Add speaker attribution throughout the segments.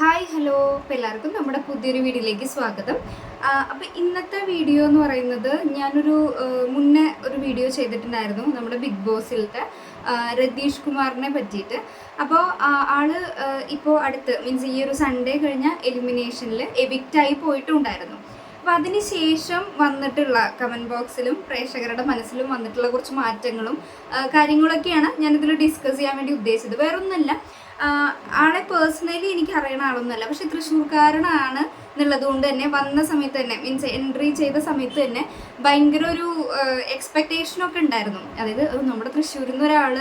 Speaker 1: Hi hello. അപ്പം എല്ലാവർക്കും നമ്മുടെ പുതിയൊരു വീഡിയോയിലേക്ക് സ്വാഗതം. അപ്പോൾ ഇന്നത്തെ വീഡിയോ എന്ന് പറയുന്നത് ഞാനൊരു മുന്നേ ഒരു വീഡിയോ ചെയ്തിട്ടുണ്ടായിരുന്നു നമ്മുടെ ബിഗ് ബോസിലത്തെ രതീഷ് കുമാറിനെ പറ്റിയിട്ട്. അപ്പോൾ ആൾ ഇപ്പോൾ അടുത്ത് മീൻസ് ഈ ഒരു സൺഡേ കഴിഞ്ഞ എലിമിനേഷനിൽ എവിക്റ്റായി പോയിട്ടുണ്ടായിരുന്നു. അപ്പോൾ അതിന് ശേഷം വന്നിട്ടുള്ള കമന്റ് ബോക്സിലും പ്രേക്ഷകരുടെ മനസ്സിലും വന്നിട്ടുള്ള കുറച്ച് മാറ്റങ്ങളും കാര്യങ്ങളൊക്കെയാണ് ഞാനിതിൽ ഡിസ്കസ് ചെയ്യാൻ വേണ്ടി ഉദ്ദേശിച്ചത്. വേറൊന്നുമല്ല ആളെ പേഴ്സണലി എനിക്ക് അറിയണ ആളൊന്നുമല്ല. പക്ഷെ തൃശ്ശൂർക്കാരനാണ് എന്നുള്ളത് കൊണ്ട് തന്നെ വന്ന സമയത്ത് തന്നെ മീൻസ് എൻട്രി ചെയ്ത സമയത്ത് തന്നെ ഭയങ്കര ഒരു എക്സ്പെക്റ്റേഷനൊക്കെ ഉണ്ടായിരുന്നു. അതായത് നമ്മുടെ തൃശ്ശൂരിൽ നിന്ന് ഒരാൾ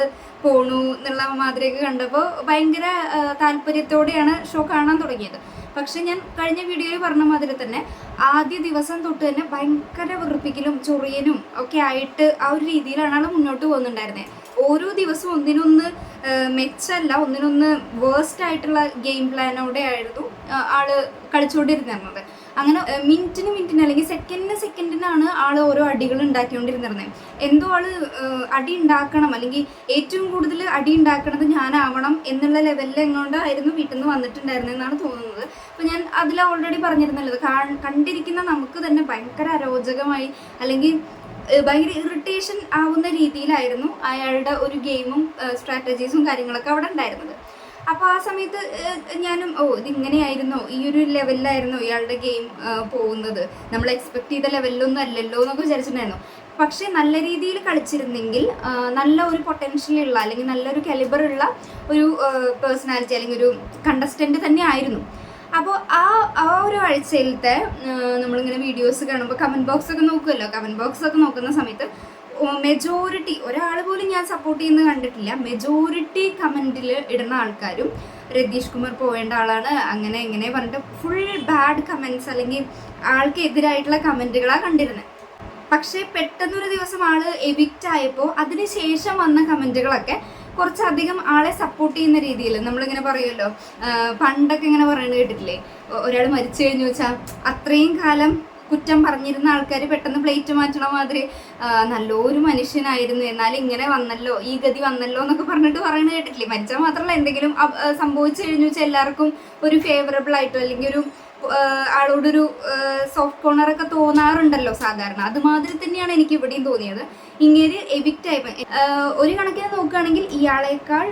Speaker 1: പോണു എന്നുള്ള മാതിരിയൊക്കെ കണ്ടപ്പോൾ ഭയങ്കര താല്പര്യത്തോടെയാണ് ഷോ കാണാൻ തുടങ്ങിയത്. പക്ഷെ ഞാൻ കഴിഞ്ഞ വീഡിയോയിൽ പറഞ്ഞ മാതിരി തന്നെ ആദ്യ ദിവസം തൊട്ട് തന്നെ ഭയങ്കര വെറുപ്പിക്കലും ചൊറിയനും ഒക്കെ ആയിട്ട് ആ ഒരു രീതിയിലാണ് ആൾ മുന്നോട്ട് പോകുന്നുണ്ടായിരുന്നത് ഓരോ ദിവസവും ഒന്നിനൊന്ന് മെച്ചല്ല ഒന്നിനൊന്ന് വേസ്റ്റ് ആയിട്ടുള്ള ഗെയിം പ്ലാനോടെ ആയിരുന്നു ആൾ കളിച്ചുകൊണ്ടിരുന്നിരുന്നത് അങ്ങനെ മിനിറ്റിന് മിനിറ്റിന് അല്ലെങ്കിൽ സെക്കൻഡിന് സെക്കൻഡിനാണ് ആൾ ഓരോ അടികൾ ഉണ്ടാക്കിക്കൊണ്ടിരുന്നിരുന്നത് എന്തോ ആൾ അടി ഉണ്ടാക്കണം അല്ലെങ്കിൽ ഏറ്റവും കൂടുതൽ അടി ഉണ്ടാക്കണത് ഞാനാവണം എന്നുള്ള ലെവലിൽ എങ്ങോട്ടായിരുന്നു വീട്ടിൽ നിന്ന് വന്നിട്ടുണ്ടായിരുന്നെന്നാണ് തോന്നുന്നത്. അപ്പോൾ ഞാൻ അതിൽ ഓൾറെഡി പറഞ്ഞിരുന്നല്ലോ കണ്ടിരിക്കുന്ന നമുക്ക് തന്നെ ഭയങ്കര അരോചകമായി അല്ലെങ്കിൽ ഭയങ്കര ഇറിറ്റേഷൻ ആവുന്ന രീതിയിലായിരുന്നു അയാളുടെ ഒരു ഗെയിമും സ്ട്രാറ്റജീസും കാര്യങ്ങളൊക്കെ അവിടെ ഉണ്ടായിരുന്നത്. അപ്പോൾ ആ സമയത്ത് ഞാനും ഓ ഇതിങ്ങനെയായിരുന്നോ? ഈ ഒരു ലെവലിലായിരുന്നോ ഇയാളുടെ ഗെയിം പോകുന്നത്? നമ്മൾ എക്സ്പെക്ട് ചെയ്ത ലെവലിലൊന്നും അല്ലല്ലോ എന്നൊക്കെ വിചാരിച്ചിട്ടുണ്ടായിരുന്നു. പക്ഷേ നല്ല രീതിയിൽ കളിച്ചിരുന്നെങ്കിൽ നല്ല ഒരു പൊട്ടൻഷ്യലുള്ള അല്ലെങ്കിൽ നല്ലൊരു കലിബർ ഉള്ള ഒരു പേഴ്സണാലിറ്റി അല്ലെങ്കിൽ ഒരു കണ്ടസ്റ്റന്റ് തന്നെ ആയിരുന്നു. അപ്പോൾ ആ ആ ഒരു ആഴ്ചയിലത്തെ നമ്മളിങ്ങനെ വീഡിയോസ് കാണുമ്പോൾ കമന്റ് ബോക്സ് ഒക്കെ നോക്കുമല്ലോ കമന്റ് ബോക്സ് ഒക്കെ നോക്കുന്ന സമയത്ത് മെജോറിറ്റി ഒരാൾ പോലും ഞാൻ സപ്പോർട്ട് ചെയ്യുന്നത് കണ്ടിട്ടില്ല. മെജോറിറ്റി കമന്റിൽ ഇടുന്ന ആൾക്കാരും രതീഷ് കുമാർ പോവേണ്ട ആളാണ്. അങ്ങനെ ഇങ്ങനെ പറഞ്ഞിട്ട് ഫുൾ ബാഡ് കമന്റ്സ് അല്ലെങ്കിൽ ആൾക്ക് എതിരായിട്ടുള്ള കമന്റുകളാണ് കണ്ടിരുന്നത് പക്ഷേ പെട്ടെന്നൊരു ദിവസം ആൾ എവിക്റ്റ് ആയപ്പോൾ അതിനുശേഷം വന്ന കമന്റുകളൊക്കെ കുറച്ചധികം ആളെ സപ്പോർട്ട് ചെയ്യുന്ന രീതിയിൽ നമ്മളിങ്ങനെ പറയുമല്ലോ പണ്ടൊക്കെ ഇങ്ങനെ പറയുന്നത് കേട്ടിട്ടില്ലേ? ഒരാൾ മരിച്ചു കഴിഞ്ഞു വെച്ചാൽ അത്രയും കാലം കുറ്റം പറഞ്ഞിരുന്ന ആൾക്കാർ പെട്ടെന്ന് പ്ലേറ്റ് മാറ്റണ മാതിരി നല്ലൊരു മനുഷ്യനായിരുന്നു. എന്നാൽ ഇങ്ങനെ വന്നല്ലോ ഈ ഗതി വന്നല്ലോ എന്നൊക്കെ പറഞ്ഞിട്ട് പറയുന്നത് കേട്ടിട്ടില്ലേ? മരിച്ചാൽ മാത്രമല്ല എന്തെങ്കിലും സംഭവിച്ചു കഴിഞ്ഞു വെച്ചാൽ എല്ലാവർക്കും ഒരു ഫേവറബിൾ ആയിട്ടോ അല്ലെങ്കിൽ ഒരു ആളോടൊരു സോഫ്റ്റ് കോർണർ ഒക്കെ തോന്നാറുണ്ടല്ലോ സാധാരണ. അതുമാതിരി തന്നെയാണ് എനിക്ക് ഇവിടെയും തോന്നിയത്. ഇങ്ങനെ എവിക്റ്റ് ആയി ഒരു കണക്കിന് നോക്കുകയാണെങ്കിൽ ഇയാളേക്കാൾ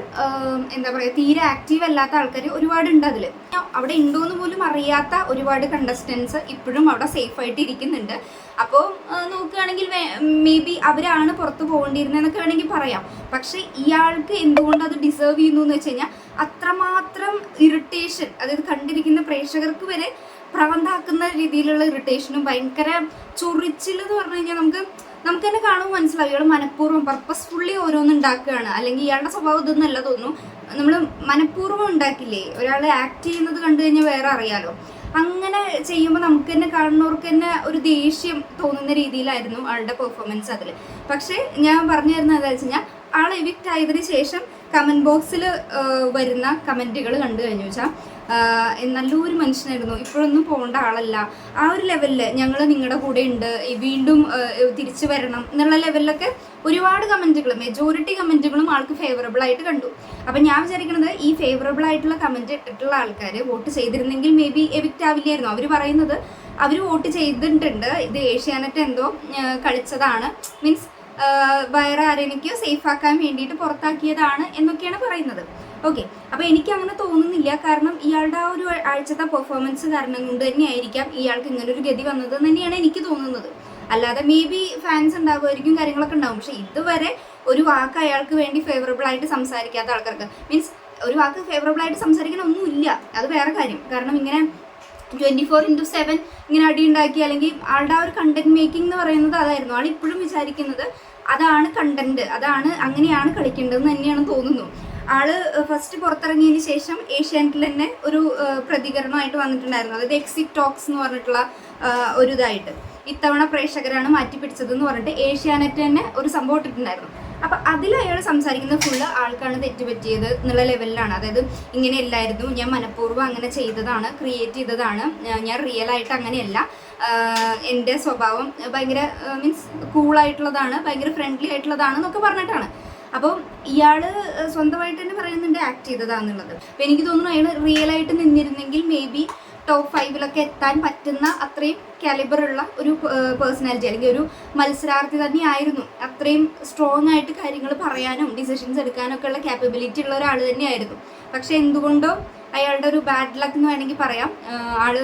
Speaker 1: എന്താ പറയുക തീരെ ആക്റ്റീവ് അല്ലാത്ത ആൾക്കാർ ഒരുപാട് ഉണ്ട് അതിൽ അവിടെ ഉണ്ടോ എന്ന് പോലും അറിയാത്ത ഒരുപാട് കണ്ടസ്റ്റൻസ് ഇപ്പോഴും അവിടെ സേഫ് ആയിട്ട് ഇരിക്കുന്നുണ്ട്. അപ്പോൾ നോക്കുകയാണെങ്കിൽ മേ ബി അവരാണ് പുറത്ത് പോകേണ്ടിയിരുന്നതെന്നൊക്കെ വേണമെങ്കിൽ പറയാം. പക്ഷെ ഇയാൾക്ക് എന്തുകൊണ്ട് അത് ഡിസേർവ് ചെയ്യുന്നു എന്ന് വെച്ച് കഴിഞ്ഞാൽ അത്രമാത്രം ഇറിറ്റേഷൻ അതായത് കണ്ടിരിക്കുന്ന പ്രേക്ഷകർക്ക് വരെ പ്രാന്താക്കുന്ന രീതിയിലുള്ള ഇറിറ്റേഷനും ഭയങ്കര ചൊറിച്ചിൽ എന്ന് പറഞ്ഞു കഴിഞ്ഞാൽ നമുക്ക് നമുക്ക് തന്നെ കാണുമ്പോൾ മനസ്സിലാവും. ഇയാൾ മനഃപൂർവം പർപ്പസ്ഫുള്ളി ഓരോന്ന് ഉണ്ടാക്കുകയാണ്. അല്ലെങ്കിൽ ഇയാളുടെ സ്വഭാവം ഇതൊന്നല്ല തോന്നുന്നു. നമ്മൾ മനഃപൂർവം ഉണ്ടാക്കില്ലേ? ഒരാൾ ആക്ട് ചെയ്യുന്നത് കണ്ടു കഴിഞ്ഞാൽ വേറെ അറിയാലോ. അങ്ങനെ ചെയ്യുമ്പോൾ നമുക്ക് തന്നെ കാണുന്നവർക്ക് തന്നെ ഒരു ദേഷ്യം തോന്നുന്ന രീതിയിലായിരുന്നു ആളുടെ പെർഫോമൻസ് അതിൽ പക്ഷേ ഞാൻ പറഞ്ഞു തരുന്നത് എന്താ വെച്ച് കഴിഞ്ഞാൽ ആൾ എവിക്റ്റ് ആയതിനു ശേഷം കമന്റ് ബോക്സിൽ വരുന്ന കമന്റുകൾ കണ്ടു കഴിഞ്ഞു വെച്ചാൽ നല്ലൊരു മനുഷ്യനായിരുന്നു. ഇപ്പോഴൊന്നും പോകേണ്ട ആളല്ല. ആ ഒരു ലെവലിൽ ഞങ്ങൾ നിങ്ങളുടെ കൂടെ ഉണ്ട്. വീണ്ടും തിരിച്ചു വരണം എന്നുള്ള ലെവലിലൊക്കെ ഒരുപാട് കമന്റുകൾ മെജോറിറ്റി കമന്റുകളും ആൾക്ക് ഫേവറബിൾ ആയിട്ട് കണ്ടു. അപ്പം ഞാൻ വിചാരിക്കുന്നത് ഈ ഫേവറബിൾ ആയിട്ടുള്ള കമന്റ് ഇട്ടിട്ടുള്ള ആൾക്കാർ വോട്ട് ചെയ്തിരുന്നെങ്കിൽ മേ ബി എവിക്റ്റ് ആവില്ലായിരുന്നു. അവർ പറയുന്നത് അവർ വോട്ട് ചെയ്തിട്ടുണ്ട്. ഇത് ഏഷ്യാനെറ്റ് എന്തോ കളിച്ചതാണ്. മീൻസ് വേറെ ആരെനിക്കോ സേഫ് ആക്കാൻ വേണ്ടിയിട്ട് പുറത്താക്കിയതാണ് എന്നൊക്കെയാണ് പറയുന്നത്. ഓക്കെ അപ്പോൾ എനിക്ക് അങ്ങനെ തോന്നുന്നില്ല. കാരണം ഇയാളുടെ ആ ഒരു ആഴ്ചത്തെ പെർഫോമൻസ് കാരണം കൊണ്ട് തന്നെയായിരിക്കാം ഇയാൾക്ക് ഇങ്ങനെ ഒരു ഗതി വന്നത് തന്നെയാണ് എനിക്ക് തോന്നുന്നത്. അല്ലാതെ മേ ബി ഫാൻസ് ഉണ്ടാകുമായിരിക്കും കാര്യങ്ങളൊക്കെ ഉണ്ടാവും. പക്ഷെ ഇതുവരെ ഒരു വാക്ക് അയാൾക്ക് വേണ്ടി ഫേവറബിൾ ആയിട്ട് സംസാരിക്കാത്ത ആൾക്കാർക്ക്. മീൻസ് ഒരു വാക്ക് ഫേവറബിൾ ആയിട്ട് സംസാരിക്കാൻ ഒന്നുമില്ല. അത് വേറെ കാര്യം. കാരണം ഇങ്ങനെ ട്വന്റി ഫോർ ഇന്റു സെവൻ ഇങ്ങനെ അടി ഉണ്ടാക്കി അല്ലെങ്കിൽ ആളുടെ ആ ഒരു കണ്ടന്റ് മേക്കിംഗ് എന്ന് പറയുന്നത് അതായിരുന്നു. ആൾ ഇപ്പോഴും വിചാരിക്കുന്നത്. അതാണ് കണ്ടന്റ് അതാണ് അങ്ങനെയാണ് കളിക്കേണ്ടതെന്ന് തന്നെയാണ് തോന്നുന്നു. ആൾ ഫസ്റ്റ് പുറത്തിറങ്ങിയതിന് ശേഷം ഏഷ്യാനെറ്റിൽ തന്നെ ഒരു പ്രതികരണമായിട്ട് വന്നിട്ടുണ്ടായിരുന്നു. അതായത് എക്സിറ്റ് ടോക്സ് എന്ന് പറഞ്ഞിട്ടുള്ള ഒരു ഇതായിട്ട്. ഇത്തവണ പ്രേക്ഷകരാണ് മാറ്റിപ്പിടിച്ചത് എന്ന് പറഞ്ഞിട്ട് ഏഷ്യാനെറ്റ് തന്നെ ഒരു സംഭവം ഇട്ടിട്ടുണ്ടായിരുന്നു. അപ്പൊ അതിൽ അയാൾ സംസാരിക്കുന്നത് ഫുള്ള് ആൾക്കാണ് തെറ്റുപറ്റിയത് എന്നുള്ള ലെവലിലാണ് അതായത് ഇങ്ങനെ ഇങ്ങനെയല്ലായിരുന്നു ഞാൻ മനഃപൂർവം അങ്ങനെ ചെയ്തതാണ് ക്രിയേറ്റ് ചെയ്തതാണ് ഞാൻ റിയൽ ആയിട്ട് അങ്ങനെയല്ല. എന്റെ സ്വഭാവം ഭയങ്കര മീൻസ് കൂളായിട്ടുള്ളതാണ് ഭയങ്കര ഫ്രണ്ട്ലി ആയിട്ടുള്ളതാണ് എന്നൊക്കെ പറഞ്ഞിട്ടാണ്. അപ്പോൾ ഇയാൾ സ്വന്തമായിട്ട് തന്നെ പറയുന്നുണ്ട് ആക്ട് ചെയ്തതാന്നുള്ളത്. അപ്പം എനിക്ക് തോന്നുന്നു അയാൾ റിയൽ ആയിട്ട് നിന്നിരുന്നെങ്കിൽ മേ ബി ടോപ്പ് ഫൈവിലൊക്കെ എത്താൻ പറ്റുന്ന അത്രയും കാലിബറുള്ള ഒരു പേഴ്സണാലിറ്റി അല്ലെങ്കിൽ ഒരു മത്സരാർത്ഥി തന്നെയായിരുന്നു അത്രയും സ്ട്രോങ് ആയിട്ട് കാര്യങ്ങൾ പറയാനും ഡിസിഷൻസ് എടുക്കാനൊക്കെ ഉള്ള ക്യാപ്പബിലിറ്റി ഉള്ള ഒരാൾ തന്നെയായിരുന്നു. പക്ഷെ എന്തുകൊണ്ടോ അയാളുടെ ഒരു ബാഡ് ലക്ക് എന്ന് വേണമെങ്കിൽ പറയാം. ആൾ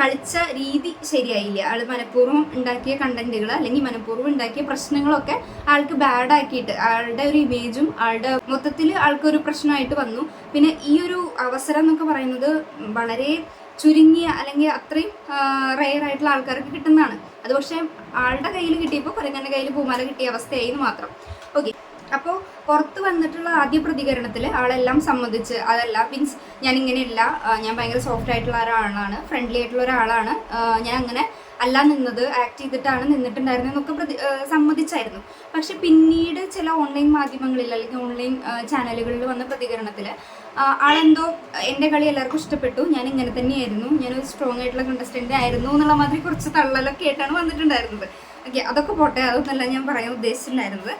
Speaker 1: കളിച്ച രീതി ശരിയായില്ല. ആൾ മനഃപൂർവം ഉണ്ടാക്കിയ കണ്ടന്റുകൾ അല്ലെങ്കിൽ മനഃപൂർവം ഉണ്ടാക്കിയ പ്രശ്നങ്ങളൊക്കെ ആൾക്ക് ബാഡ് ആക്കിയിട്ട് ആളുടെ ഒരു ഇമേജും ആളുടെ മൊത്തത്തിൽ ആൾക്കൊരു പ്രശ്നമായിട്ട് വന്നു. പിന്നെ ഈ ഒരു അവസരം എന്നൊക്കെ പറയുന്നത് വളരെ ചുരുങ്ങിയ അല്ലെങ്കിൽ അത്രയും റെയർ ആയിട്ടുള്ള ആൾക്കാർക്ക് കിട്ടുന്നതാണ്. അത് പക്ഷേ ആളുടെ കയ്യിൽ കിട്ടിയപ്പോൾ കുരങ്ങന്റെ കയ്യിൽ പൂമാല കിട്ടിയ അവസ്ഥയായി മാത്രം. ഓക്കെ അപ്പോൾ പുറത്ത് വന്നിട്ടുള്ള ആദ്യ പ്രതികരണത്തിൽ ആളെല്ലാം സമ്മതിച്ച് അതല്ല മീൻസ് ഞാൻ ഇങ്ങനെയല്ല ഞാൻ ഭയങ്കര സോഫ്റ്റ് ആയിട്ടുള്ള ഒരാളാണ് ഫ്രണ്ട്ലി ആയിട്ടുള്ള ഒരാളാണ് ഞാൻ അങ്ങനെ അല്ല നിന്നത് ആക്ട് ചെയ്തിട്ടാണ് നിന്നിട്ടുണ്ടായിരുന്നത് എന്നൊക്കെ പ്രതി സമ്മതിച്ചായിരുന്നു. പക്ഷെ പിന്നീട് ചില ഓൺലൈൻ മാധ്യമങ്ങളിൽ അല്ലെങ്കിൽ ഓൺലൈൻ ചാനലുകളിൽ വന്ന പ്രതികരണത്തിൽ ആളെന്തോ എന്റെ കളി എല്ലാവർക്കും ഇഷ്ടപ്പെട്ടു ഞാൻ ഇങ്ങനെ തന്നെയായിരുന്നു ഞാനൊരു സ്ട്രോങ് ആയിട്ടുള്ള കണ്ടസ്റ്റന്റ് ആയിരുന്നു എന്നുള്ള മാതിരി കുറച്ച് തള്ളലൊക്കെ ആയിട്ടാണ് വന്നിട്ടുണ്ടായിരുന്നത്. ഓക്കെ അതൊക്കെ പോട്ടെ അതൊന്നല്ല ഞാൻ പറയാൻ ഉദ്ദേശിച്ചിട്ടുണ്ടായിരുന്നത്.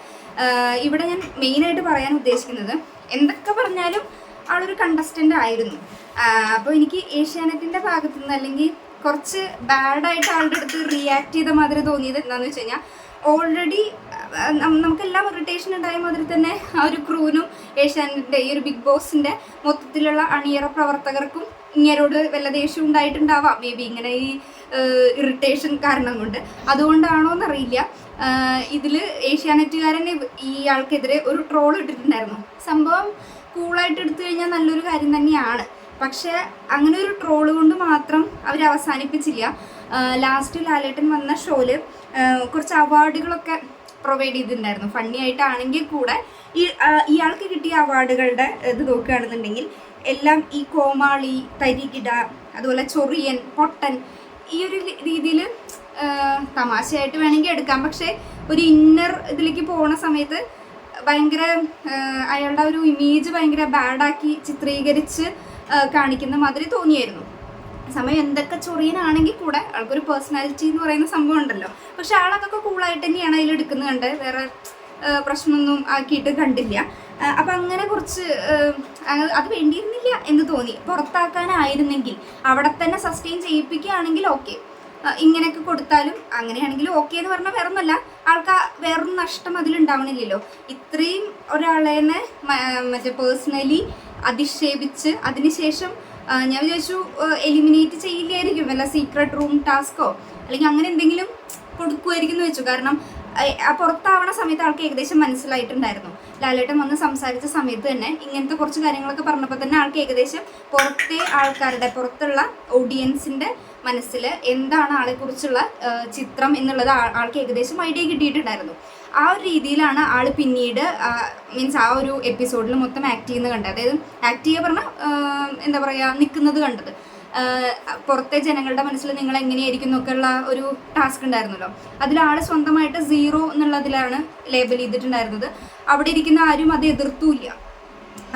Speaker 1: ഇവിടെ ഞാൻ മെയിനായിട്ട് പറയാൻ ഉദ്ദേശിക്കുന്നത് എന്തൊക്കെ പറഞ്ഞാലും ആളൊരു കണ്ടസ്റ്റന്റ് ആയിരുന്നു. അപ്പോൾ എനിക്ക് ഏഷ്യാനെറ്റിന്റെ ഭാഗത്തു നിന്ന് അല്ലെങ്കിൽ കുറച്ച് ബാഡായിട്ട് ആളുടെ അടുത്ത് റിയാക്ട് ചെയ്ത മാതിരി തോന്നിയത് എന്താണെന്ന് വെച്ച് കഴിഞ്ഞാൽ ഓൾറെഡി നമുക്കെല്ലാം ഇറിറ്റേഷൻ ഉണ്ടായ മാതിരി തന്നെ ആ ഒരു ക്രൂവിനും ഏഷ്യാനെറ്റിന്റെ ഈ ഒരു ബിഗ് ബോസിന്റെ മൊത്തത്തിലുള്ള അണിയറ പ്രവർത്തകർക്കും ഇങ്ങനോട് വല്ല ദേഷ്യം ഉണ്ടായിട്ടുണ്ടാവാം. മേ ബി ഇങ്ങനെ ഈ ഇറിറ്റേഷൻ കാരണം കൊണ്ട്. അതുകൊണ്ടാണോ എന്നറിയില്ല. ഇതിൽ ഏഷ്യാനെറ്റുകാരൻ ഇയാൾക്കെതിരെ ഒരു ട്രോൾ ഇട്ടിട്ടുണ്ടായിരുന്നു. സംഭവം കൂളായിട്ട് എടുത്തു കഴിഞ്ഞാൽ നല്ലൊരു കാര്യം തന്നെയാണ്. പക്ഷേ അങ്ങനെ ഒരു ട്രോൾ കൊണ്ട് മാത്രം അവർ അവസാനിപ്പിച്ചില്ല. ലാസ്റ്റ് ലാലേട്ടൻ വന്ന ഷോയിൽ കുറച്ച് അവാർഡുകളൊക്കെ പ്രൊവൈഡ് ചെയ്തിട്ടുണ്ടായിരുന്നു. ഫണ്ണി ആയിട്ടാണെങ്കിൽ കൂടെ ഈ ഇയാൾക്ക് കിട്ടിയ അവാർഡുകളുടെ ഇത് നോക്കുകയാണെന്നുണ്ടെങ്കിൽ എല്ലാം ഈ കോമാളി തരികിട അതുപോലെ ചൊറിയൻ പൊട്ടൻ ഈ ഒരു രീതിയിൽ തമാശയായിട്ട് വേണമെങ്കിൽ എടുക്കാം. പക്ഷേ ഒരു ഇന്നർ ഇതിലേക്ക് പോണ സമയത്ത് ഭയങ്കര അയാളുടെ ഒരു ഇമേജ് ഭയങ്കര ബാഡാക്കി ചിത്രീകരിച്ച് കാണിക്കുന്ന മാതിരി തോന്നിയായിരുന്നു. സമയം എന്തൊക്കെ ചൊറിയനാണെങ്കിൽ കൂടെ ആൾക്കൊരു പേഴ്സണാലിറ്റി എന്ന് പറയുന്ന സംഭവം ഉണ്ടല്ലോ. പക്ഷെ ആളതൊക്കെ കൂളായിട്ട് തന്നെയാണ് അതിൽ എടുക്കുന്നത് കണ്ട് വേറെ പ്രശ്നമൊന്നും ആക്കിയിട്ട് കണ്ടില്ല. അപ്പം അങ്ങനെ കുറച്ച് അത് വേണ്ടിയിരുന്നില്ല എന്ന് തോന്നി. പുറത്താക്കാനായിരുന്നെങ്കിൽ അവിടെ തന്നെ സസ്റ്റെയിൻ ചെയ്യിപ്പിക്കുകയാണെങ്കിൽ ഓക്കെ ഇങ്ങനെയൊക്കെ കൊടുത്താലും അങ്ങനെയാണെങ്കിലും ഓക്കെ എന്ന് പറഞ്ഞാൽ വേറെ ഒന്നല്ല ആൾക്ക് വേറൊരു നഷ്ടം അതിലുണ്ടാവണില്ലല്ലോ ഇത്രയും ഒരാളെ മറ്റേ പേഴ്സണലി അധിക്ഷേപിച്ച് അതിനുശേഷം ഞാൻ വിചാരിച്ചു എലിമിനേറ്റ് ചെയ്യില്ലായിരിക്കും. വല്ല സീക്രട്ട് റൂം ടാസ്കോ അല്ലെങ്കിൽ അങ്ങനെ എന്തെങ്കിലും കൊടുക്കുമായിരിക്കും എന്ന് വെച്ചു. കാരണം പുറത്താവണ സമയത്ത് ആൾക്ക് ഏകദേശം മനസ്സിലായിട്ടുണ്ടായിരുന്നു. ലാലേട്ടൻ വന്ന് സംസാരിച്ച സമയത്ത് തന്നെ ഇങ്ങനത്തെ കുറച്ച് കാര്യങ്ങളൊക്കെ പറഞ്ഞപ്പോൾ തന്നെ ആൾക്ക് ഏകദേശം പുറത്തെ ആൾക്കാരുടെ പുറത്തുള്ള ഓഡിയൻസിന്റെ മനസ്സിൽ എന്താണ് ആളെക്കുറിച്ചുള്ള ചിത്രം എന്നുള്ളത് ആൾക്ക് ഏകദേശം ഐഡിയ കിട്ടിയിട്ടുണ്ടായിരുന്നു. ആ ഒരു രീതിയിലാണ് ആൾ പിന്നീട് മീൻസ് ആ ഒരു എപ്പിസോഡിൽ മൊത്തം ആക്ട് ചെയ്യുന്നത് കണ്ടത്. അതായത് ആക്ട് ചെയ്യുക പറഞ്ഞാൽ എന്താ പറയുക നിൽക്കുന്നത് കണ്ടത്. പുറത്തെ ജനങ്ങളുടെ മനസ്സിൽ നിങ്ങൾ എങ്ങനെയായിരിക്കും എന്നൊക്കെയുള്ള ഒരു ടാസ്ക് ഉണ്ടായിരുന്നല്ലോ. അതിൽ ആൾ സ്വന്തമായിട്ട് സീറോ എന്നുള്ളതിലാണ് ലേബൽ ചെയ്തിട്ടുണ്ടായിരുന്നത്. അവിടെ ഇരിക്കുന്ന ആരും അത് എതിർത്തുമില്ല.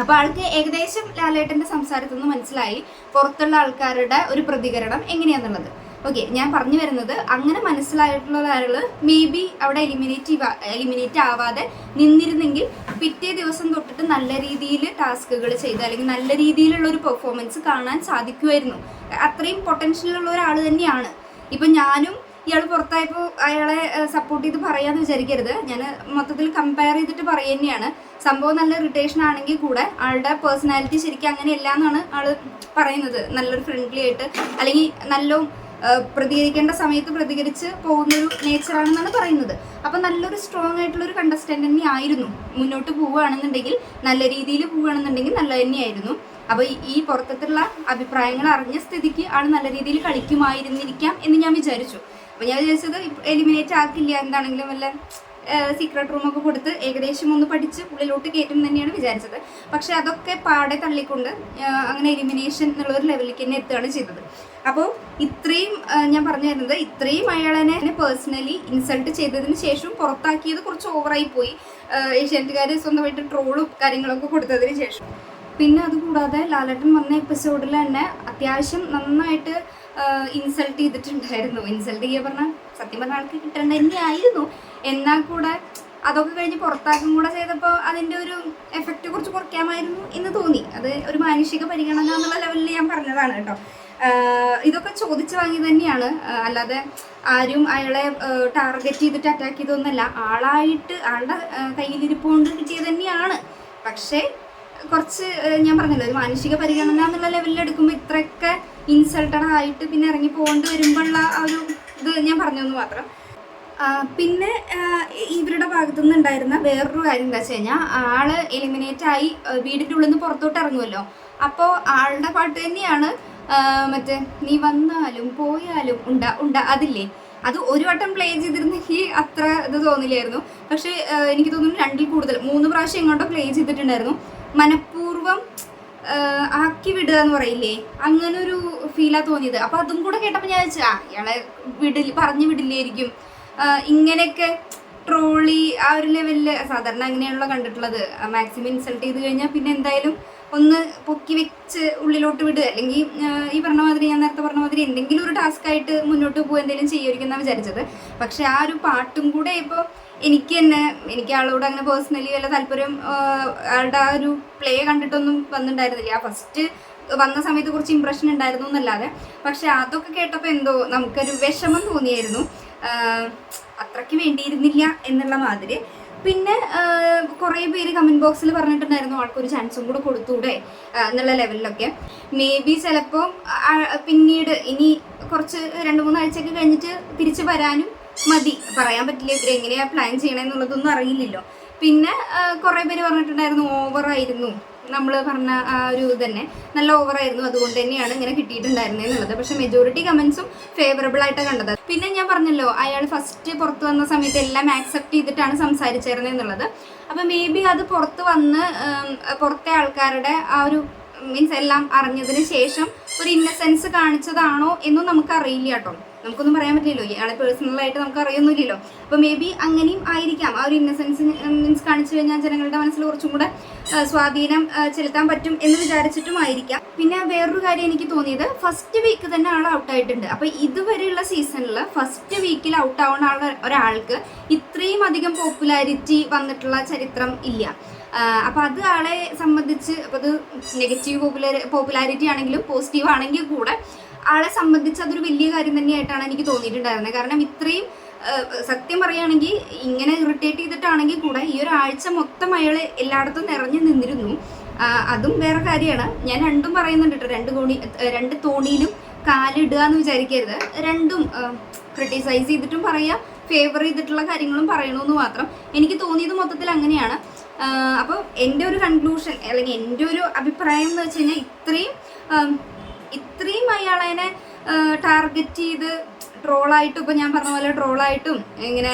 Speaker 1: അപ്പോൾ ആൾക്ക് ഏകദേശം ലാലേട്ടന്റെ സംസാരത്തിൽ നിന്ന് മനസ്സിലായി പുറത്തുള്ള ആൾക്കാരുടെ ഒരു പ്രതികരണം എങ്ങനെയാന്നുള്ളത്. ഓക്കെ ഞാൻ പറഞ്ഞു വരുന്നത് അങ്ങനെ മനസ്സിലായിട്ടുള്ള ഒരാൾ മേ ബി അവിടെ എലിമിനേറ്റ് എലിമിനേറ്റ് ആവാതെ നിന്നിരുന്നെങ്കിൽ പിറ്റേ ദിവസം തൊട്ടിട്ട് നല്ല രീതിയിൽ ടാസ്കുകൾ ചെയ്ത് അല്ലെങ്കിൽ നല്ല രീതിയിലുള്ള ഒരു പെർഫോമൻസ് കാണാൻ സാധിക്കുമായിരുന്നു. അത്രയും പൊട്ടൻഷ്യൽ ഉള്ള ഒരാൾ തന്നെയാണ്. ഇപ്പം ഞാനും ഇയാൾ പുറത്തായപ്പോൾ അയാളെ സപ്പോർട്ട് ചെയ്ത് പറയാന്ന് വിചാരിക്കരുത്. ഞാൻ മൊത്തത്തിൽ കമ്പയർ ചെയ്തിട്ട് പറയുക തന്നെയാണ് സംഭവം നല്ല ഇറിറ്റേഷൻ ആണെങ്കിൽ കൂടെ ആളുടെ പേഴ്സണാലിറ്റി ശരിക്കും അങ്ങനെയല്ല എന്നാണ് ആൾ പറയുന്നത്. നല്ലൊരു ഫ്രണ്ട്ലി ആയിട്ട് അല്ലെങ്കിൽ നല്ല പ്രതികരിക്കേണ്ട സമയത്ത് പ്രതികരിച്ച് പോകുന്നൊരു നേച്ചറാണെന്നാണ് പറയുന്നത്. അപ്പം നല്ലൊരു സ്ട്രോങ് ആയിട്ടുള്ള ഒരു കണ്ടസ്റ്റന്റ് തന്നെ ആയിരുന്നു മുന്നോട്ട് പോവുകയാണെന്നുണ്ടെങ്കിൽ നല്ല രീതിയിൽ പോവുകയാണെന്നുണ്ടെങ്കിൽ നല്ല തന്നെയായിരുന്നു. അപ്പോൾ ഈ പുറത്തുള്ള അഭിപ്രായങ്ങൾ അറിഞ്ഞ സ്ഥിതിക്ക് ആണ് നല്ല രീതിയിൽ കളിക്കുമായിരുന്നിരിക്കാം എന്ന് ഞാൻ വിചാരിച്ചു. അപ്പോൾ ഞാൻ വിചാരിച്ചത് എലിമിനേറ്റ് ആക്കില്ല. എന്താണെങ്കിലും വല്ല സീക്രട്ട് റൂമൊക്കെ കൊടുത്ത് ഏകദേശം ഒന്ന് പഠിച്ച് ഉള്ളിലോട്ട് കയറ്റും തന്നെയാണ് വിചാരിച്ചത്. പക്ഷെ അതൊക്കെ പാടെ തള്ളിക്കൊണ്ട് അങ്ങനെ എലിമിനേഷൻ എന്നുള്ള ഒരു ലെവലിലേക്ക് തന്നെ എത്തുകയാണ് ചെയ്തത്. അപ്പോൾ ഇത്രയും ഞാൻ പറഞ്ഞു തരുന്നത് ഇത്രയും അയാളെന്നെ എന്നെ പേഴ്സണലി ഇൻസൾട്ട് ചെയ്തതിന് ശേഷവും പുറത്താക്കിയത് കുറച്ച് ഓവറായി പോയി. ഏഷ്യാനെറ്റുകാർ സ്വന്തമായിട്ട് ട്രോളും കാര്യങ്ങളൊക്കെ കൊടുത്തതിന് ശേഷം. പിന്നെ അതുകൂടാതെ ലാലേട്ടൻ വന്ന എപ്പിസോഡിൽ തന്നെ അത്യാവശ്യം നന്നായിട്ട് ഇൻസൾട്ട് ചെയ്തിട്ടുണ്ടായിരുന്നു. ഇൻസൾട്ട് ചെയ്യുക പറഞ്ഞാൽ സത്യം പറഞ്ഞ ആൾക്ക് കിട്ടേണ്ട തന്നെയായിരുന്നു എന്നാൽ കൂടെ അതൊക്കെ കഴിഞ്ഞ് പുറത്താക്കും കൂടെ ചെയ്തപ്പോൾ അതിന്റെ ഒരു എഫക്റ്റ് കുറച്ച് കുറയ്ക്കാമായിരുന്നു എന്ന് തോന്നി. അത് ഒരു മാനുഷിക പരിഗണന എന്നുള്ള ലെവലിൽ ഞാൻ പറഞ്ഞതാണ് കേട്ടോ. ഇതൊക്കെ ചോദിച്ചു വാങ്ങി തന്നെയാണ്. അല്ലാതെ ആരും അയാളെ ടാർഗറ്റ് ചെയ്തിട്ട് അറ്റാക്ക് ചെയ്തൊന്നല്ല ആളായിട്ട് ആളുടെ കയ്യിലിരിപ്പുകൊണ്ട് കയ്യിലിരിപ്പ് കൊണ്ട് കിട്ടിയത് തന്നെയാണ്. പക്ഷേ കുറച്ച് ഞാൻ പറഞ്ഞല്ലോ ഒരു മാനുഷിക പരിഗണന എന്നുള്ള ലെവലിൽ എടുക്കുമ്പോൾ ഇത്രയൊക്കെ ഇൻസൾട്ടഡ് ആയിട്ട് പിന്നെ ഇറങ്ങി പോകേണ്ടി വരുമ്പോഴുള്ള ആ ഒരു ഇത് ഞാൻ പറഞ്ഞു എന്ന് മാത്രം പിന്നെ ഇവരുടെ ഭാഗത്തു നിന്നുണ്ടായിരുന്ന വേറൊരു കാര്യം എന്താ വെച്ച് കഴിഞ്ഞാൽ ആൾ എലിമിനേറ്റ് ആയി വീടിന്റെ ഉള്ളിൽ നിന്ന് പുറത്തോട്ട് ഇറങ്ങുമല്ലോ അപ്പോൾ ആളുടെ പാട്ട് തന്നെയാണ് മറ്റേ നീ വന്നാലും പോയാലും ഉണ്ട ഉണ്ട അതില്ലേ? അത് ഒരു വട്ടം പ്ലേ ചെയ്തിരുന്നെങ്കിൽ അത്ര ഇത് തോന്നില്ലായിരുന്നു. പക്ഷേ എനിക്ക് തോന്നുന്നു രണ്ടിൽ കൂടുതൽ മൂന്ന് പ്രാവശ്യം എങ്ങോട്ടോ പ്ലേ ചെയ്തിട്ടുണ്ടായിരുന്നു. മനഃപൂർവം ആക്കി വിടുക എന്ന് പറയില്ലേ? അങ്ങനെ ഒരു ഫീലാ തോന്നിയത്. അപ്പൊ അതും കൂടെ കേട്ടപ്പോ ഞാൻ ആ ഇയാളെ വിടില്ല പറഞ്ഞു വിടില്ലായിരിക്കും. ഇങ്ങനെയൊക്കെ ട്രോളി ആ ഒരു ലെവലിൽ സാധാരണ അങ്ങനെയാണല്ലോ കണ്ടിട്ടുള്ളത്. മാക്സിമം ഇൻസൾട്ട് ചെയ്ത് കഴിഞ്ഞാൽ പിന്നെ എന്തായാലും ഒന്ന് പൊക്കി വെച്ച് ഉള്ളിലോട്ട് വിടുക അല്ലെങ്കിൽ ഈ പറഞ്ഞ മാതിരി ഞാൻ നേരത്തെ പറഞ്ഞ മാതിരി എന്തെങ്കിലും ഒരു ടാസ്ക് ആയിട്ട് മുന്നോട്ട് പോകുക എന്തെങ്കിലും ചെയ്യുമായിരിക്കും വിചാരിച്ചത്. പക്ഷെ ആ ഒരു പാട്ടും കൂടെ ഇപ്പോൾ എനിക്ക് തന്നെ എനിക്ക് ആളോട് അങ്ങനെ പേഴ്സണലി വല്ല താല്പര്യം ആളുടെ ആ ഒരു പ്ലേ കണ്ടിട്ടൊന്നും വന്നിട്ടുണ്ടായിരുന്നില്ല ആ ഫസ്റ്റ് വന്ന സമയത്ത് കുറച്ച് ഇമ്പ്രഷൻ ഉണ്ടായിരുന്നു എന്നല്ലാതെ. പക്ഷെ അതൊക്കെ കേട്ടപ്പോൾ എന്തോ നമുക്കൊരു വിഷമം തോന്നിയായിരുന്നു. അത്രയ്ക്ക് വേണ്ടിയിരുന്നില്ല എന്നുള്ള മാതിരി. പിന്നെ കുറേ പേര് കമന്റ് ബോക്സിൽ പറഞ്ഞിട്ടുണ്ടായിരുന്നു ആൾക്കൊരു ചാൻസും കൂടെ കൊടുത്തൂടെ? എന്നുള്ള ലെവലിലൊക്കെ മേ ബി ചിലപ്പോൾ പിന്നീട് ഇനി കുറച്ച് രണ്ട് മൂന്ന് ആഴ്ചയൊക്കെ കഴിഞ്ഞിട്ട് തിരിച്ച് വരാനും മതി. പറയാൻ പറ്റില്ല ഇവർ എങ്ങനെയാണ് പ്ലാൻ ചെയ്യണമെന്നുള്ളതൊന്നും അറിയില്ലല്ലോ. പിന്നെ കുറേ പേര് പറഞ്ഞിട്ടുണ്ടായിരുന്നു ഓവറായിരുന്നു. നമ്മൾ പറഞ്ഞ ആ ഒരു തന്നെ നല്ല ഓവറായിരുന്നു അതുകൊണ്ട് തന്നെയാണ് ഇങ്ങനെ കിട്ടിയിട്ടുണ്ടായിരുന്നത് എന്നുള്ളത്. പക്ഷെ മെജോറിറ്റി കമൻസും ഫേവറബിൾ ആയിട്ട് കണ്ടത്. പിന്നെ ഞാൻ പറഞ്ഞല്ലോ അയാൾ ഫസ്റ്റ് പുറത്ത് വന്ന സമയത്ത് എല്ലാം ആക്സെപ്റ്റ് ചെയ്തിട്ടാണ് സംസാരിച്ചിരുന്നത് എന്നുള്ളത്. അപ്പം മേ ബി അത് പുറത്ത് വന്ന് പുറത്തെ ആൾക്കാരുടെ ആ ഒരു മീൻസ് എല്ലാം അറിഞ്ഞതിന് ശേഷം ഒരു ഇന്നസെൻസ് കാണിച്ചതാണോ എന്നും നമുക്ക് അറിയില്ല കേട്ടോ. നമുക്കൊന്നും പറയാൻ പറ്റില്ലല്ലോ. ഇയാളെ പേഴ്സണലായിട്ട് നമുക്ക് അറിയൊന്നുമില്ലല്ലോ അപ്പോൾ മേ ബി അങ്ങനെയും ആയിരിക്കാം. ആ ഒരു ഇന്നസെൻസ് മീൻസ് കാണിച്ചു കഴിഞ്ഞാൽ ജനങ്ങളുടെ മനസ്സിൽ കുറച്ചും കൂടെ സ്വാധീനം ചെലുത്താൻ പറ്റും എന്ന് വിചാരിച്ചിട്ടും ആയിരിക്കാം. പിന്നെ വേറൊരു കാര്യം എനിക്ക് തോന്നിയത് ഫസ്റ്റ് വീക്ക് തന്നെ ആൾ ഔട്ടായിട്ടുണ്ട് അപ്പോൾ ഇതുവരെയുള്ള സീസണിൽ ഫസ്റ്റ് വീക്കിൽ ഔട്ട് ആവുന്ന ആൾ ഒരാൾക്ക് ഇത്രയും അധികം പോപ്പുലാരിറ്റി വന്നിട്ടുള്ള ചരിത്രം ഇല്ല. അപ്പോൾ അത് ആളെ സംബന്ധിച്ച് അപ്പോൾ അത് നെഗറ്റീവ് പോപ്പുലാരിറ്റി ആണെങ്കിലും പോസിറ്റീവ് ആണെങ്കിൽ കൂടെ ആളെ സംബന്ധിച്ച് അതൊരു വലിയ കാര്യം തന്നെയായിട്ടാണ് എനിക്ക് തോന്നിയിട്ടുണ്ടായിരുന്നത്. കാരണം ഇത്രയും സത്യം പറയുകയാണെങ്കിൽ ഇങ്ങനെ ഇറിറ്റേറ്റ് ചെയ്തിട്ടാണെങ്കിൽ കൂടെ ഈ ഒരു ആഴ്ച മൊത്തം അയാൾ എല്ലായിടത്തും നിറഞ്ഞു നിന്നിരുന്നു. അതും വേറെ കാര്യമാണ്. ഞാൻ രണ്ടും പറയുന്നുണ്ട് കേട്ടോ. രണ്ട് കോണി രണ്ട് തോണിയിലും കാലിടുക എന്ന് വിചാരിക്കരുത്. രണ്ടും ക്രിട്ടിസൈസ് ചെയ്തിട്ടും പറയുക ഫേവർ ചെയ്തിട്ടുള്ള കാര്യങ്ങളും പറയണമെന്ന് മാത്രം എനിക്ക് തോന്നിയത് മൊത്തത്തിൽ അങ്ങനെയാണ്. അപ്പോൾ എന്റെ ഒരു കൺക്ലൂഷൻ അല്ലെങ്കിൽ എന്റെ ഒരു അഭിപ്രായം എന്ന് വെച്ച് കഴിഞ്ഞാൽ ഇത്രയും ഇത്രയും അയാളതിനെ ടാർഗറ്റ് ചെയ്ത് ട്രോളായിട്ടും ഇപ്പം ഞാൻ പറഞ്ഞ പോലെ ട്രോളായിട്ടും ഇങ്ങനെ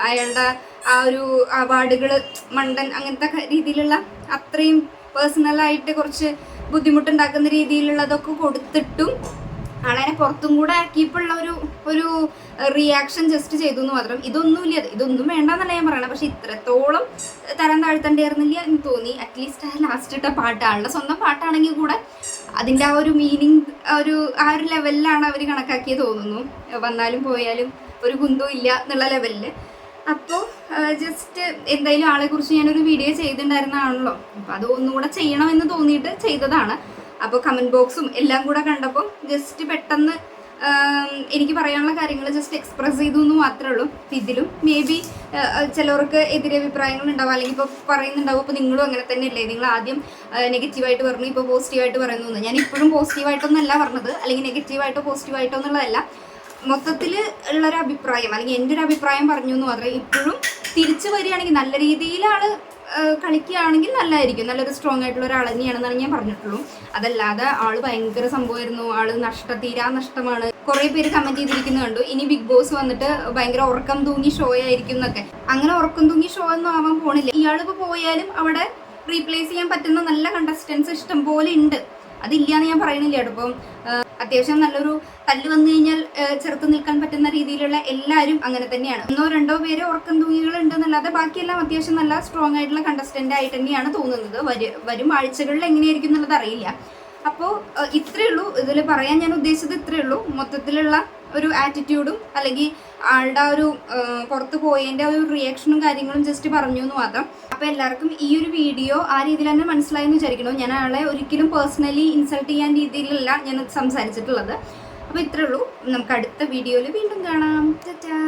Speaker 1: അയാളുടെ ആ ഒരു അവാർഡുകൾ മണ്ടൻ അങ്ങനത്തെ രീതിയിലുള്ള അത്രയും പേഴ്സണലായിട്ട് കുറച്ച് ബുദ്ധിമുട്ടുണ്ടാക്കുന്ന രീതിയിലുള്ളതൊക്കെ കൊടുത്തിട്ടും ആളതിനെ പുറത്തും കൂടെ ആക്കിയപ്പോഴുള്ള ഒരു ഒരു റിയാക്ഷൻ ജസ്റ്റ് ചെയ്തു എന്ന് മാത്രം. ഇതൊന്നുമില്ല. ഇതൊന്നും വേണ്ടെന്നല്ല ഞാൻ പറയണത്. പക്ഷെ ഇത്രത്തോളം തരം താഴ്ത്തണ്ടായിരുന്നില്ല എന്ന് തോന്നി. അറ്റ്ലീസ്റ്റ് ആ ലാസ്റ്റ് ഇട്ട പാട്ട് ആളുടെ സ്വന്തം പാട്ടാണെങ്കിൽ കൂടെ അതിന്റെ ആ ഒരു മീനിങ് ഒരു ആ ഒരു ലെവലിലാണ് അവർ കണക്കാക്കിയത് തോന്നുന്നു. വന്നാലും പോയാലും ഒരു കുന്തവും ഇല്ല എന്നുള്ള ലെവലിൽ അപ്പോൾ ജസ്റ്റ് എന്തായാലും ആളെക്കുറിച്ച് ഞാനൊരു വീഡിയോ ചെയ്തിട്ടുണ്ടായിരുന്നതാണല്ലോ അപ്പോൾ അത് ഒന്നുകൂടെ ചെയ്യണമെന്ന് തോന്നിയിട്ട് ചെയ്തതാണ്. അപ്പോൾ കമന്റ് ബോക്സും എല്ലാം കൂടെ കണ്ടപ്പോൾ ജസ്റ്റ് പെട്ടെന്ന് എനിക്ക് പറയാനുള്ള കാര്യങ്ങൾ ജസ്റ്റ് എക്സ്പ്രസ് ചെയ്തു എന്ന് മാത്രമേ ഉള്ളൂ. ഇതിലും മേ ബി ചിലവർക്ക് എതിരെ അഭിപ്രായങ്ങൾ ഉണ്ടാവും. അല്ലെങ്കിൽ ഇപ്പോൾ പറയുന്നുണ്ടാവും അപ്പോൾ നിങ്ങളും അങ്ങനെ തന്നെ അല്ലേ? നിങ്ങൾ ആദ്യം നെഗറ്റീവായിട്ട് പറഞ്ഞു ഇപ്പോൾ പോസിറ്റീവായിട്ട് പറയുന്നു. ഞാൻ ഇപ്പോഴും പോസിറ്റീവായിട്ടൊന്നല്ല പറഞ്ഞത്. അല്ലെങ്കിൽ നെഗറ്റീവായിട്ടോ പോസിറ്റീവായിട്ടോ എന്നുള്ളതല്ല. മൊത്തത്തിൽ ഉള്ളൊരു അഭിപ്രായം അല്ലെങ്കിൽ എന്റെ ഒരു അഭിപ്രായം പറഞ്ഞു എന്ന് മാത്രമേ ഇപ്പോഴും തിരിച്ചു വരികയാണെങ്കിൽ നല്ല രീതിയിലാണ് കളിക്കുകയാണെങ്കിൽ നല്ലതായിരിക്കും നല്ലൊരു സ്ട്രോങ് ആയിട്ടുള്ള ഒരാൾ തന്നെയാണെന്നാണ് ഞാൻ പറഞ്ഞിട്ടുള്ളൂ. അതല്ലാതെ ആൾ ഭയങ്കര സംഭവമായിരുന്നു. ആൾ നഷ്ട തീരാ നഷ്ടമാണ്. കുറെ പേര് കമന്റ് ചെയ്തിരിക്കുന്നത് കണ്ടു. ഇനി ബിഗ് ബോസ് വന്നിട്ട് ഭയങ്കര ഉറക്കം തൂങ്ങി ഷോ ആയിരിക്കും എന്നൊക്കെ. അങ്ങനെ ഉറക്കം തൂങ്ങി ഷോ ഒന്നും ആവാൻ പോണില്ല. ഇയാളിപ്പോ പോയാലും അവിടെ റീപ്ലേസ് ചെയ്യാൻ പറ്റുന്ന നല്ല കണ്ടസ്റ്റൻസ് ഇഷ്ടം പോലെ ഉണ്ട്. അതില്ലാന്ന് ഞാൻ പറയണില്ല കേട്ടോ. ഇപ്പം അത്യാവശ്യം നല്ലൊരു തല്ല് വന്നു കഴിഞ്ഞാൽ ചെറുത്ത് നിൽക്കാൻ പറ്റുന്ന രീതിയിലുള്ള എല്ലാവരും അങ്ങനെ തന്നെയാണ്. ഒന്നോ രണ്ടോ പേര് ഉറക്കം തൂങ്ങികൾ ഉണ്ടെന്നല്ലാതെ ബാക്കിയെല്ലാം അത്യാവശ്യം നല്ല സ്ട്രോങ് ആയിട്ടുള്ള കണ്ടസ്റ്റന്റ് ആയിട്ട് തന്നെയാണ് തോന്നുന്നത്. വരു ആഴ്ചകളിൽ എങ്ങനെയായിരിക്കും എന്നുള്ളത് അറിയില്ല. അപ്പോൾ ഇത്രയേ ഉള്ളൂ. ഇതിൽ പറയാൻ ഞാൻ ഉദ്ദേശിച്ചത് ഇത്രയേ ഉള്ളൂ. മൊത്തത്തിലുള്ള ഒരു ആറ്റിറ്റ്യൂഡും അല്ലെങ്കിൽ ആളുടെ ഒരു പുറത്ത് പോയതിന്റെ ഒരു റിയാക്ഷനും കാര്യങ്ങളും ജസ്റ്റ് പറഞ്ഞു എന്ന് മാത്രം. അപ്പോൾ എല്ലാവർക്കും ഈ ഒരു വീഡിയോ ആ രീതിയിൽ തന്നെ മനസ്സിലായെന്ന് വിചാരിക്കണം ഞാൻ ആളെ ഒരിക്കലും പേഴ്സണലി ഇൻസൾട്ട് ചെയ്യാൻ രീതിയിലല്ല ഞാൻ സംസാരിച്ചിട്ടുള്ളത്. അപ്പോൾ ഇത്രയേ ഉള്ളൂ. നമുക്ക് അടുത്ത വീഡിയോയിൽ വീണ്ടും കാണാം. ടാറ്റാ